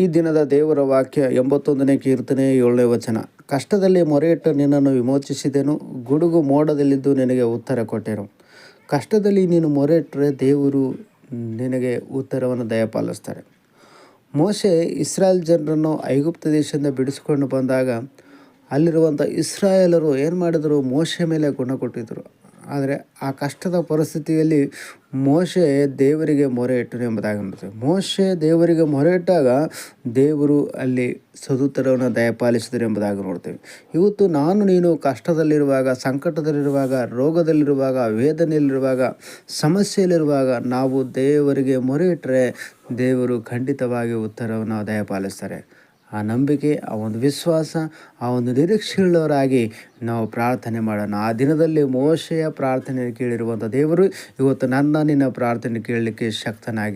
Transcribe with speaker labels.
Speaker 1: ಈ ದಿನದ ದೇವರ ವಾಕ್ಯ ಎಂಬತ್ತೊಂದನೇ ಕೀರ್ತನೆ ಏಳನೇ ವಚನ ಕಷ್ಟದಲ್ಲಿ ಮೊರೆಯಿಟ್ಟು ನಿನ್ನನ್ನು ವಿಮೋಚಿಸಿದೆನು ಗುಡುಗು ಮೋಡದಲ್ಲಿದ್ದು ನಿನಗೆ ಉತ್ತರ ಕೊಟ್ಟೆನು ಕಷ್ಟದಲ್ಲಿ ನೀನು ಮೊರೆಯಿಟ್ಟರೆ ದೇವರು ನಿನಗೆ ಉತ್ತರವನ್ನು ದಯಪಾಲಿಸ್ತಾರೆ ಮೋಶೆ ಇಸ್ರಾಯೇಲ್ ಜನರನ್ನು ಐಗುಪ್ತ ದೇಶದಿಂದ ಬಿಡಿಸಿಕೊಂಡು ಬಂದಾಗ ಅಲ್ಲಿರುವಂಥ ಇಸ್ರಾಯೇಲರು ಏನು ಮಾಡಿದರು ಮೋಶೆ ಮೇಲೆ ಗುಣ ಕೊಟ್ಟಿದ್ದರು ಆದರೆ ಆ ಕಷ್ಟದ ಪರಿಸ್ಥಿತಿಯಲ್ಲಿ ಮೋಶೆ ದೇವರಿಗೆ ಮೊರೆ ಇಟ್ಟರು ಎಂಬುದಾಗಿ ನೋಡ್ತೇವೆ ಮೋಶೆ ದೇವರಿಗೆ ಮೊರೆ ಇಟ್ಟಾಗ ದೇವರು ಅಲ್ಲಿ ಸದುತ್ತರವನ್ನು ದಯಪಾಲಿಸಿದರು ಎಂಬುದಾಗಿ ನೋಡ್ತೇವೆ ಇವತ್ತು ನಾನು ನೀನು ಕಷ್ಟದಲ್ಲಿರುವಾಗ ಸಂಕಟದಲ್ಲಿರುವಾಗ ರೋಗದಲ್ಲಿರುವಾಗ ವೇದನೆಯಲ್ಲಿರುವಾಗ ಸಮಸ್ಯೆಯಲ್ಲಿರುವಾಗ ನಾವು ದೇವರಿಗೆ ಮೊರೆ ಇಟ್ಟರೆ ದೇವರು ಖಂಡಿತವಾಗಿ ಉತ್ತರವನ್ನು ದಯಪಾಲಿಸ್ತಾರೆ ಆ ನಂಬಿಕೆ ಆ ಒಂದು ವಿಶ್ವಾಸ ಆ ಒಂದು ನಿರೀಕ್ಷೆಯುಳ್ಳವರಾಗಿ ನಾವು ಪ್ರಾರ್ಥನೆ ಮಾಡೋಣ ಆ ದಿನದಲ್ಲಿ ಮೋಶೆಯ ಪ್ರಾರ್ಥನೆ ಕೇಳಿರುವಂಥ ದೇವರು ಇವತ್ತು ನನ್ನ ನಿನ್ನ ಪ್ರಾರ್ಥನೆ ಕೇಳಲಿಕ್ಕೆ ಶಕ್ತನಾಗಿ